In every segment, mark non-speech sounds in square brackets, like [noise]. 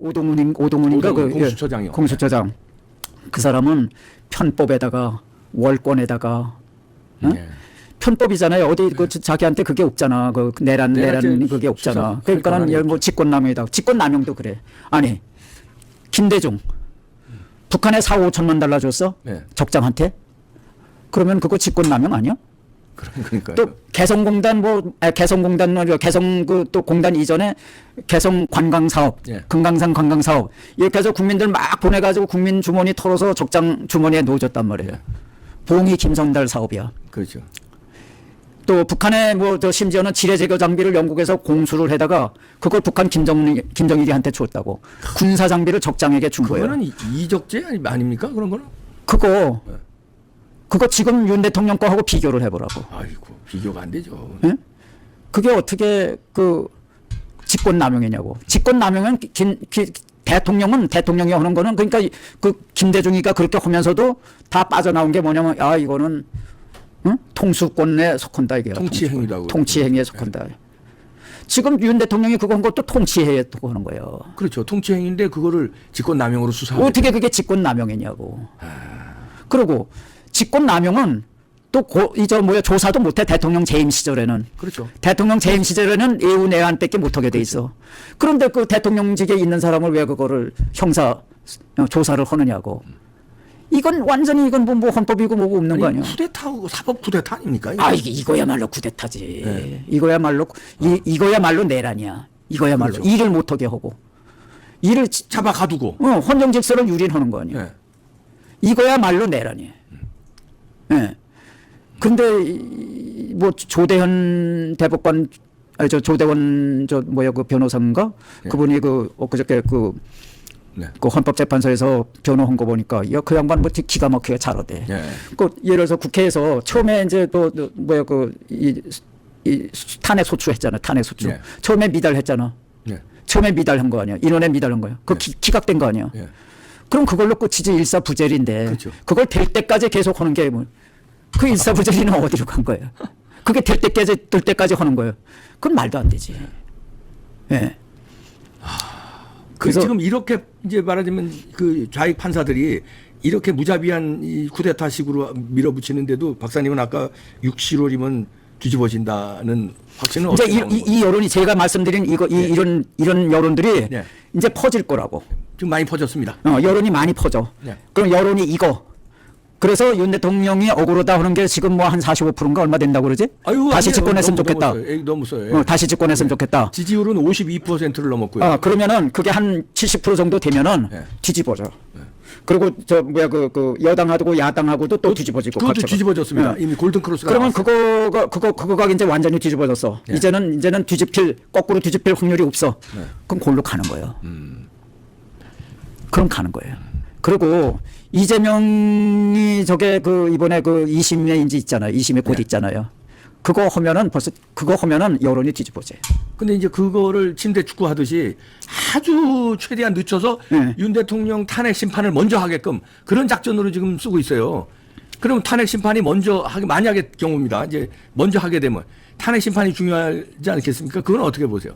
오동훈인 오동훈인가 오동훈 그 예, 공수처장이요. 공수처장 그 사람은 편법에다가 월권에다가 응? 예. 편법이잖아요. 어디 그 자기한테 그게 없잖아. 그 내란 내란 내란 저 그게 없잖아. 그러니까는 할뭐 직권남용이다. 직권남용도 그래. 아니 김대중 북한에 4, 5천만 달러 줬어? 네. 적장한테? 그러면 그거 직권남용 아니야? 그러니까요. 또 개성공단 뭐 아, 개성공단 뭐 개성 그 또 공단 이전에 개성 관광 사업, 예. 금강산 관광 사업 이렇게 해서 국민들 막 보내가지고 국민 주머니 털어서 적장 주머니에 넣어줬단 말이에요. 봉이 김성달 사업이야. 그렇죠. 또 북한에 뭐저 심지어는 지뢰 제거 장비를 영국에서 공수를 해다가 그걸 북한 김정일 김정일이한테 줬다고 군사 장비를 적장에게 준 거예요. 그거는 이- 이적죄 아닙니까? 그런 거는? 그거 네. 그거 지금 윤 대통령 거하고 비교를 해보라고. 아이고 비교가 안 되죠. 예? 그게 어떻게 그 직권 남용이냐고. 직권 남용은 김, 기- 대통령은 대통령이 하는 거는 그러니까 이- 그 김대중이가 그렇게 하면서도 다 빠져나온 게 뭐냐면 아 이거는 응? 통수권에 속한다 이게 통치 행위라고. 통치 행위에 속한다. 지금 윤 대통령이 그거 한 것도 통치행위에 또 하는 거예요. 그렇죠. 통치 행위인데 그거를 직권 남용으로 수사하고 어떻게 그게 직권 남용이냐고. 그리고 직권남용은 또 이저 뭐야 조사도 못해 대통령 재임 시절에는. 그렇죠. 대통령 재임 시절에는 예우 내한밖에 못하게 돼 있어. 그런데 그 대통령직에 있는 사람을 왜 그거를 형사 어, 조사를 하느냐고. 이건 완전히 이건 뭐, 뭐 헌법이고 뭐고 없는 거 아니, 아니야. 쿠데타하고 사법 쿠데타 아닙니까? 이거? 아 이게 이거야말로 쿠데타지. 네. 이거야말로 이 이거야말로 내란이야. 이거야말로 그렇죠. 일을 못하게 하고 일을 지- 잡아 가두고. 어, 헌정질서를 유린하는 거 아니야. 예. 이거야말로 내란이에요. 예. 근데 이- 뭐 조대현 대법관 아니 저 조대원 저 뭐야 그 변호사인가 예. 그분이 그 엊그저께 그, 네. 그 헌법재판소에서 변호한 거 보니까 야그 양반 뭐 기가 막히게 잘하대. 예. 그 예를 들어서 국회에서 처음에 이제 또, 또 뭐야 그이 이 탄핵 소추 했잖아 탄핵 소추 예. 처음에 미달했잖아 예. 처음에 미달한 거 아니야 인원에 미달한 거야 그 기, 기각된 거 아니야 예. 그럼 그걸로 끝이지 일사부재리인데 그렇죠. 그걸 될 때까지 계속 하는 게 뭐. 그 일사부재리는 어디로 간 거예요? 그게 될 때까지 될 때까지 하는 거예요. 그건 말도 안 되지. 예. 그 그래서- 지금 이렇게 이제 말하자면 그 좌익 판사들이 이렇게 무자비한 이 쿠데타식으로 밀어붙이는데도 박사님은 아까 6, 7월이면 뒤집어진다는 확신은 이제 이, 이? 이 여론이 제가 말씀드린 이거 이, 이런 이런 여론들이 네. 이제 퍼질 거라고. 지금 많이 퍼졌습니다. 어, 여론이 많이 퍼져. 네. 그럼 여론이 이거. 그래서 윤 대통령이 억울하다 하는 게 지금 뭐 한 45%인가 얼마 된다고 그러지? 아유, 다시 아니에요. 집권했으면 너무 좋겠다. 에이, 너무 써요. 어, 다시 집권했으면 좋겠다. 지지율은 52%를 넘었고요. 아, 그러면은 그게 한 70% 정도 되면은 네. 뒤집어져. 그리고 저 뭐야 그, 그 여당하고 야당하고도 또 뒤집어지고. 그것도 각자가. 뒤집어졌습니다. 예. 이미 골든 크로스가 그러면 나왔어요. 그거가 그거 그거가 이제 완전히 뒤집어졌어. 예. 이제는 이제는 뒤집힐 거꾸로 뒤집힐 확률이 없어. 네. 그럼 골로 가는 거예요. 음. 그럼 가는 거예요. 그리고 이재명이 저게 그 이번에 그 2심에 인지 있잖아요. 2심에 곧 네. 있잖아요. 그거 하면은 벌써 그거 하면은 여론이 뒤집어져. 근데 이제 그거를 침대 축구 하듯이 아주 최대한 늦춰서 네. 윤 대통령 탄핵 심판을 먼저 하게끔 그런 작전으로 지금 쓰고 있어요. 그럼 탄핵 심판이 먼저 하게 만약의 경우입니다. 이제 먼저 하게 되면 탄핵 심판이 중요하지 않겠습니까? 그건 어떻게 보세요?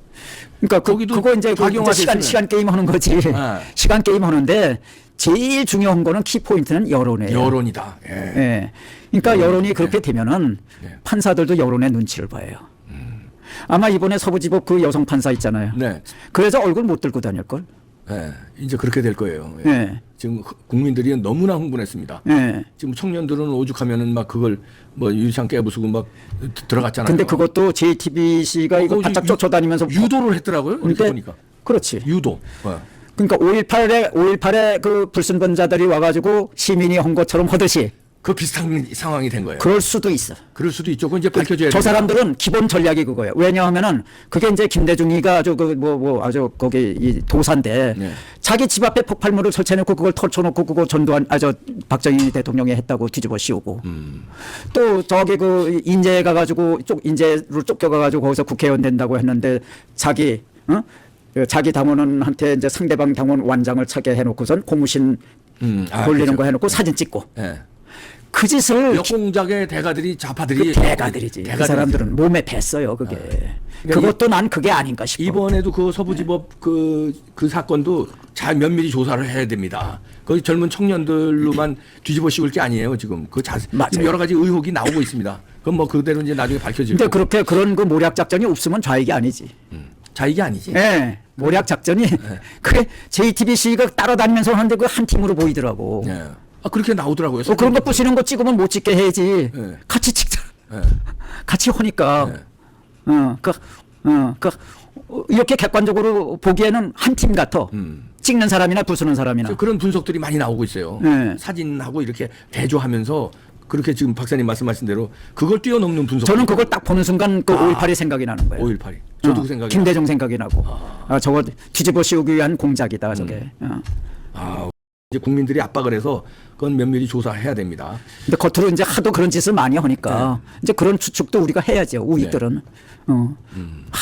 그러니까 그, 거기도 그거 이제, 그 이제 작용화됐으면. 시간 시간 게임 하는 거지. 아. 시간 게임 하는데 제일 중요한 거는 키 포인트는 여론이에요. 여론이다. 예. 예. 그러니까 여론이 그렇게 되면은 네. 판사들도 여론의 눈치를 봐요. 아마 이번에 서부지법 그 여성 판사 있잖아요. 네. 그래서 얼굴 못 들고 다닐 걸. 예. 이제 그렇게 될 거예요. 예. 예. 지금 국민들이 너무나 흥분했습니다. 예. 지금 청년들은 오죽하면은 막 그걸 뭐 유리창 깨부수고 막 들어갔잖아요. 근데 그것도 JTBC가 이거 그거 바짝 유- 쫓아다니면서 유도를 했더라고요. 이렇게 보니까 그렇지. 유도. 어. 그러니까 5.18에 5.18에 그 불순번자들이 와가지고 시민이 한 것처럼 하듯이 그 비슷한 상황이 된 거예요. 그럴 수도 있어. 그럴 수도 있죠. 그건 이제 밝혀져야 저 됩니다. 사람들은 기본 전략이 그거예요. 왜냐하면은 그게 이제 김대중이가 아주 그 뭐 뭐 아주 거기 이 도사인데 네. 자기 집 앞에 폭발물을 설치해놓고 그걸 털쳐놓고 그거 전두환 아저 박정희 대통령이 했다고 뒤집어 씌우고 음. 또 저기 그 인제 가가지고 쪽 인제로 쫓겨가가지고 거기서 국회의원 된다고 했는데 자기 어? 그 자기 당원한테 이제 상대방 당원 완장을 차게 해놓고선 고무신 음, 아, 돌리는 그렇죠. 거 해놓고 사진 찍고 예. 그 짓을 역공작의 대가들이 좌파들이 그 대가들이지. 그 대가들이지. 사람들은 몸에 뱄어요, 그게. 그러니까 그것도 난 그게 아닌가 싶어. 이번에도 그 서부지법 그, 그 사건도 잘 면밀히 조사를 해야 됩니다. 그 젊은 청년들로만 뒤집어 씌울 게 아니에요, 지금. 그 자, 맞아요. 지금 여러 가지 의혹이 나오고 있습니다. 그건 뭐 그대로 이제 나중에 밝혀질 근데 거고. 그렇게 그런 그 모략 작전이 없으면 좌익이 아니지. 자, 이게 아니지. 예. 모략 작전이 [laughs] 그게 JTBC가 따라다니면서 하는데 그 한 팀으로 보이더라고. 예. 아, 그렇게 나오더라고요. 어, 그런 거 부시는 거 찍으면 못 찍게 해야지. 예. 같이 찍자. 예. [laughs] 같이 하니까. 예. 어, 그, 어, 그, 어, 이렇게 객관적으로 보기에는 한 팀 같아. 음. 찍는 사람이나 부수는 사람이나. 그런 분석들이 많이 나오고 있어요. 네. 사진하고 이렇게 대조하면서 그렇게 지금 박사님 말씀하신 대로 그걸 뛰어넘는 분석. 저는 그걸 딱 보는 순간 그 5.18이 생각이 나는 거예요. 5.18이. 저도 어, 그 생각이 김대중 생각이 나고. 아, 저거 뒤집어 씌우기 위한 공작이다, 저게. 음. 어. 아, 이제 국민들이 압박을 해서 그건 면밀히 조사해야 됩니다. 근데 겉으로 이제 하도 그런 짓을 많이 하니까 이제 그런 추측도 우리가 해야죠, 우익들은. 어. 하도